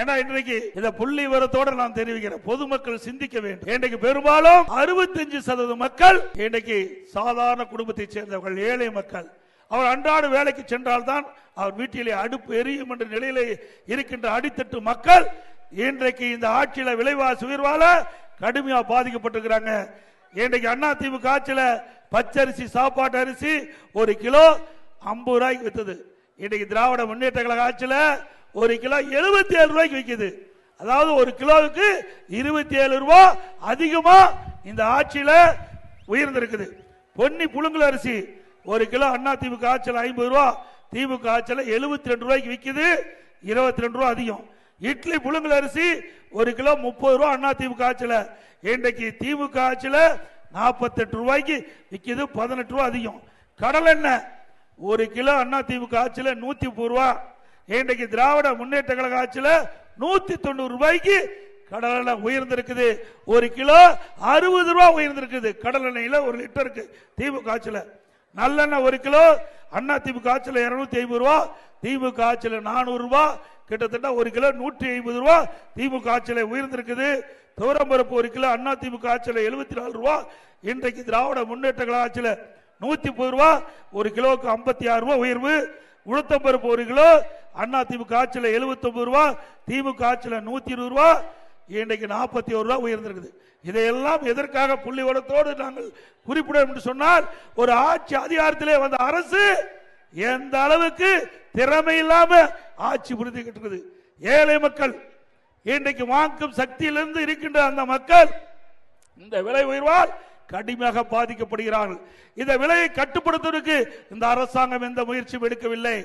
ஏன்னா இன்றைக்கு இந்த புள்ளி விவரத்தோட நான் தெரிவிக்கிறேன் பொதுமக்கள் சிந்திக்க வேண்டும். இன்றைக்கு பெரும்பாலும் அறுபத்தஞ்சு சதவீத மக்கள் இன்றைக்கு சாதாரண குடும்பத்தைச் சேர்ந்தவர்கள் ஏழை மக்கள். அவர் அன்றாட வேலைக்கு சென்றால்தான் அவர் வீட்டிலே அடுப்பு எரியும் என்ற நிலையிலே இருக்கின்ற அடித்தட்டு மக்கள் இன்றைக்கு இந்த ஆட்சியில விலைவாசி உயர்வால கடுமையா பாதிக்கப்பட்டிருக்கிறாங்க. இன்றைக்கு அண்ணா திமுக ஆட்சியில பச்சரிசி சாப்பாட்டு அரிசி ஒரு கிலோ ஐம்பது ரூபாய்க்கு வித்தது. இன்றைக்கு திராவிட முன்னேற்ற கழக ஆட்சியில ஒரு கிலோ எழுபத்தி ஏழு ரூபாய்க்கு விற்கிது அதாவது ஒரு கிலோவுக்கு இருபத்தி ஏழு ரூபா அதிகமா இந்த ஆட்சியில உயர்ந்திருக்குது. பொன்னி புழுங்கல் அரிசி ஒரு கிலோ அண்ணா திமுக ஆட்சியில் ஐம்பது ரூபா திமுக ஆட்சியில் எழுபத்தி ரெண்டு ரூபாய்க்கு விற்கிது இருபத்தி ரெண்டு ரூபா அதிகம். இட்லி புழுங்கல் அரிசி ஒரு கிலோ முப்பது ரூபா அண்ணா திமுக ஆட்சியில். இன்றைக்கு திமுக ஆட்சியில் நாற்பத்தெட்டு ரூபாய்க்கு விற்கிது பதினெட்டு ரூபா அதிகம். கடல் எண்ணெய் ஒரு கிலோ அண்ணா திமுக ஆட்சியில் நூற்றி முப்பது ரூபா. இன்றைக்கு திராவிட முன்னேற்ற கழக ஆட்சியில் நூத்தி தொண்ணூறு ரூபாய்க்கு கடல் எண்ணெய் உயர்ந்திருக்குது. ஒரு கிலோ அறுபது ரூபா உயர்ந்திருக்குது. கடல் எண்ணெயில் ஒரு லிட்டருக்கு திமுக ஆட்சியில். நல்லெண்ணெய் ஒரு கிலோ அண்ணா திமுக ஆட்சியில் இரநூத்தி ஐம்பது ரூபா திமுக ஆட்சியில் நானூறு ரூபா கிட்டத்தட்ட ஒரு கிலோ நூற்றி ஐம்பது ரூபா திமுக ஆட்சியில் உயர்ந்திருக்குது. துவரம்பருப்பு ஒரு கிலோ அண்ணா திமுக ஆட்சியில் எழுபத்தி நாலு ரூபா இன்றைக்கு திராவிட முன்னேற்ற கழக ஆட்சியில் நூற்றி முப்பது ரூபா ஒரு கிலோவுக்கு ஐம்பத்தி ஆறு ரூபா உயர்வு. உளுத்தம்பருப்பு ஒரு கிலோ அண்ணா திமுக ஆட்சியில் எழுபத்தொம்பது ரூபா திமுக ஆட்சியில் நூற்றி இருபது ரூபா இன்றைக்கு நாற்பத்தி ஒரு ரூபா உயர்ந்திருக்குது. இதையெல்லாம் எதற்காக புள்ளிவரத்தோடு நாங்கள் குறிப்பிட என்று சொன்னால் ஒரு ஆட்சி அதிகாரத்திலே வந்த அரசு எந்த அளவுக்கு திறமை இல்லாம ஆட்சி புரிந்துகிட்டு இருக்குது. ஏழை மக்கள் இன்றைக்கு வாங்கும் சக்தியிலிருந்து இருக்கின்ற அந்த மக்கள் இந்த விலை உயர்வால் கடுமையாக பாதிக்கப்படுகிறார்கள். இந்த விலையை கட்டுப்படுத்துவதற்கு இந்த அரசாங்கம் எந்த முயற்சியும் எடுக்கவில்லை.